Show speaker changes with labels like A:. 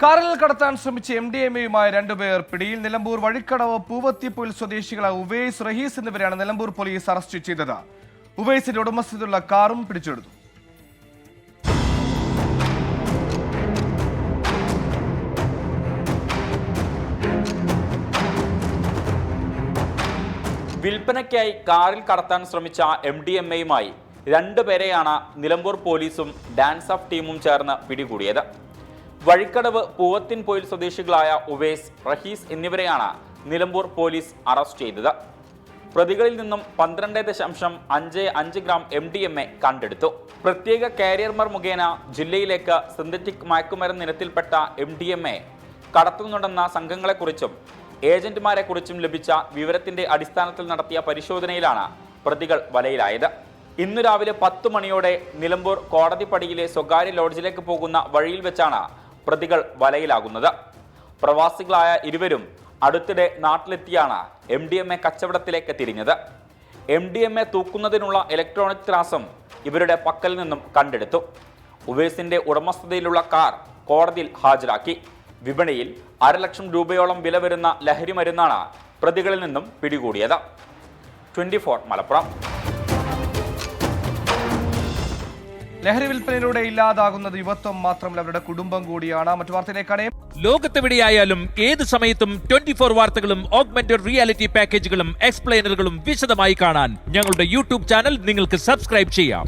A: കാറിൽ കടത്താൻ ശ്രമിച്ച എം ഡി എം എയുമായ രണ്ടുപേർ പിടിയിൽ നിലമ്പൂർ വഴിക്കടവ് പൂവത്തിപ്പൊയിൽ സ്വദേശികളായ ഉവൈസ് റഹീസ് എന്നിവരെയാണ് നിലമ്പൂർ പോലീസ് അറസ്റ്റ് ചെയ്തത്. ഉവൈസിന്റെ ഉടമസ്ഥതയിലുള്ള കാറും പിടിച്ചെടുത്തു.
B: വിൽപ്പനയ്ക്കായി കാറിൽ കടത്താൻ ശ്രമിച്ച എം ഡി എം എയുമായി രണ്ടുപേരെയാണ് നിലമ്പൂർ പോലീസും ഡാൻസ് ഓഫ് ടീമും ചേർന്ന് പിടികൂടിയത്. വഴിക്കടവ് പൂവത്തിൻ പോയിൽ സ്വദേശികളായ ഉവേസ് റഹീസ് എന്നിവരെയാണ് നിലമ്പൂർ പോലീസ് അറസ്റ്റ് ചെയ്തത്. പ്രതികളിൽ നിന്നും പന്ത്രണ്ട് ദശാംശം അഞ്ച് അഞ്ച് gram M D M A കണ്ടെടുത്തു. പ്രത്യേക കാരിയർമാർ മുഖേന ജില്ലയിലേക്ക് സിന്തറ്റിക് മയക്കുമരുന്ന് ഇനത്തിൽപ്പെട്ട എം ഡി എം എ കടത്തുന്നുണ്ടെന്ന സംഘങ്ങളെക്കുറിച്ചും ഏജന്റുമാരെക്കുറിച്ചും ലഭിച്ച വിവരത്തിന്റെ അടിസ്ഥാനത്തിൽ നടത്തിയ പരിശോധനയിലാണ് പ്രതികൾ വലയിലായത്. ഇന്നു രാവിലെ പത്ത് മണിയോടെ നിലമ്പൂർ കോടതിപ്പടിയിലെ സ്വകാര്യ ലോഡ്ജിലേക്ക് പോകുന്ന വഴിയിൽ വെച്ചാണ് പ്രതികൾ വലയിലാകുന്നത്. പ്രവാസികളായ ഇരുവരും അടുത്തിടെ നാട്ടിലെത്തിയാണ് എം ഡി എം എ കച്ചവടത്തിലേക്ക് തിരിഞ്ഞത്. എം ഡി എം എ തൂക്കുന്നതിനുള്ള ഇലക്ട്രോണിക് ത്രാസം ഇവരുടെ പക്കൽ നിന്നും കണ്ടെടുത്തു. ഉവേസിന്റെ ഉടമസ്ഥതയിലുള്ള കാർ കോടതിയിൽ ഹാജരാക്കി. വിപണിയിൽ അരലക്ഷം രൂപയോളം വില വരുന്ന ലഹരി മരുന്നാണ് പ്രതികളിൽ നിന്നും പിടികൂടിയത്. ട്വന്റി മലപ്പുറം.
A: ലഹരി വിൽപ്പനയിലൂടെ ഇല്ലാതാകുന്നത് യുവത്വം മാത്രമല്ല അവരുടെ കുടുംബം കൂടിയാണ്. മറ്റു വാർത്തയിലേക്കാണ്
C: ലോകത്തെവിടെയായാലും ഏത് സമയത്തും ട്വന്റി ഫോർ വാർത്തകളും ഓഗ്മെന്റഡ് റിയാലിറ്റി പാക്കേജുകളും എക്സ്പ്ലെയിനറുകളും വിശദമായി കാണാൻ ഞങ്ങളുടെ യൂട്യൂബ് ചാനൽ നിങ്ങൾക്ക് സബ്സ്ക്രൈബ് ചെയ്യാം.